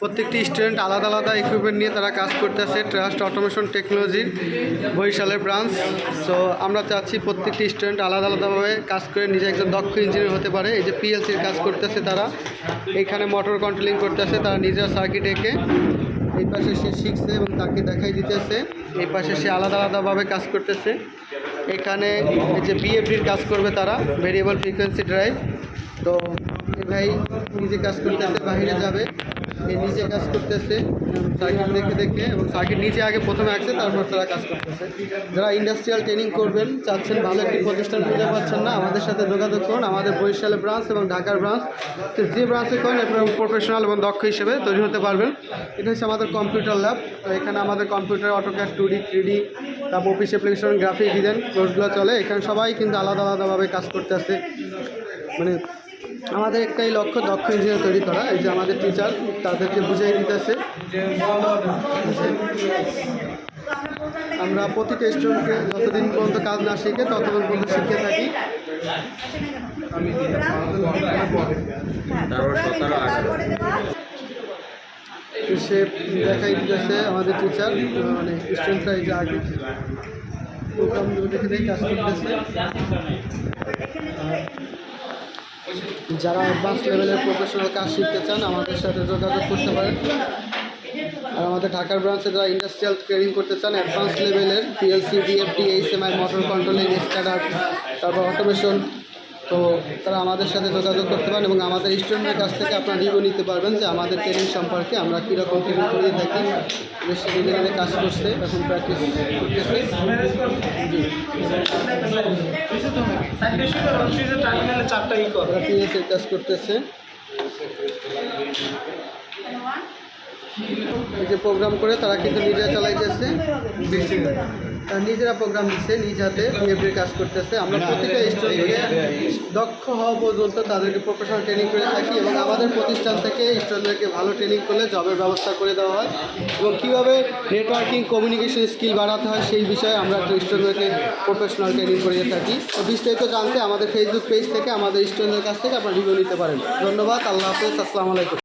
প্রত্যেকটি স্টুডেন্ট আলাদা আলাদা ইকুইপমেন্ট নিয়ে তারা কাজ করতেছে ট্রাস্ট অটোমেশন টেকনোলজির বরিশালের ব্রাঞ্চ সো আমরা চাচ্ছি প্রত্যেকটি স্টুডেন্ট আলাদা আলাদাভাবে কাজ করে নিজে একজন দক্ষ ইঞ্জিনিয়ার হতে পারে। এই যে পিএলসির কাজ করতেছে তারা, এখানে মোটর কন্ট্রোলিং করতেছে তারা নিজের সার্কিট এঁকে। এই পাশে সে শিখছে এবং তাকে দেখাই দিতেছে। এই পাশে সে আলাদা আলাদাভাবে কাজ করতেছে। এখানে যে বিএফডির কাজ করবে তারা ভেরিয়েবল ফ্রিকোয়েন্সি ড্রাইভ তো এ ভাই নিজে কাজ করতেছে বাইরে যাবে। এ নিজে কাজ করতেছে, সার্কিট দেখে দেখে, এবং সার্কিট নিজে আগে প্রথমে আসছে তারপর তারা কাজ করতেছে। যারা ইন্ডাস্ট্রিয়াল ট্রেনিং করবেন, চাচ্ছেন ভালো একটি প্রতিষ্ঠান খুঁজে পাচ্ছেন না, আমাদের সাথে যোগাযোগ করুন। আমাদের বরিশালে ব্রাঞ্চ এবং ঢাকার ব্রাঞ্চ তো যে ব্রাঞ্চে করেন আপনার প্রফেশনাল এবং দক্ষ হিসেবে তৈরি হতে পারবেন। এটা হচ্ছে আমাদের কম্পিউটার ল্যাব তো এখানে আমাদের computer AutoCAD two D three D তারপর অফিস অ্যাপ্লিকেশন গ্রাফিক ডিজাইন কোর্সগুলো চলে। এখানে সবাই কিন্তু আলাদা আলাদাভাবে কাজ করতে আসে মানে আমাদের একটাই লক্ষ্য দক্ষ ইঞ্জিনিয়ার তৈরি করা। এই যে আমাদের টিচার তাদেরকে বুঝিয়ে দিতেছে। আমরা প্রতিটা স্টুডেন্টকে যতদিন পর্যন্ত কাজ না শিখে, ততদিন পর্যন্ত শিখে থাকি। সে দেখাই দিতেছে আমাদের টিচার মানে স্টুডেন্টরা এই যে আগে প্রোগ্রামগুলো দেখে দেখে কাজ করতেছে। যারা অ্যাডভান্স লেভেলের প্রফেশনাল কাজ শিখতে চান, আমাদের সাথে যোগাযোগ করতে পারেন। আর আমাদের ঢাকার ব্রাঞ্চে যারা ইন্ডাস্ট্রিয়াল ট্রেনিং করতে চান অ্যাডভান্স লেভেলের PLC DFD HMI motor controlling স্ক্যাডার তারপর অটোমেশন তো তারা আমাদের সাথে যোগাযোগ করতে পারেন এবং আমাদের স্টুডেন্টের কাছ থেকে আপনারা রিভিউ নিতে পারবেন যে আমাদের ট্রেনিং সম্পর্কে আমরা কীরকম ট্রেনিং করিয়ে থাকি। বেশি কাজ করছে, এখন প্র্যাকটিস করতেছে। পিএসের কাজ করতেছে। এই যে প্রোগ্রাম করে তারা কিন্তু মিডিয়া চালাইতেছে। নিজেরা প্রোগ্রাম দিচ্ছে নিজ হাতে বিএফডির কাজ করতেছে। আমরা প্রতিটা স্টুডেন্টকে দক্ষ হওয়া পর্যন্ত তাদেরকে প্রফেশনাল ট্রেনিং করে থাকি এবং আমাদের প্রতিষ্ঠান থেকে স্টুডেন্টদেরকে ভালো ট্রেনিং করলে জবের ব্যবস্থা করে দেওয়া হয় এবং কীভাবে নেটওয়ার্কিং কমিউনিকেশন স্কিল বাড়াতে হয় সেই বিষয়ে আমরা স্টুডেন্টদেরকে প্রফেশনাল ট্রেনিং করিয়ে থাকি। বিস্তারিত জানতে আমাদের ফেসবুক পেজ থেকে আমাদের স্টুডেন্টদের কাছ থেকে আপনারা রিভিউ নিতে পারেন। ধন্যবাদ আল্লাহ হাফেজ আসসালামু আলাইকুম।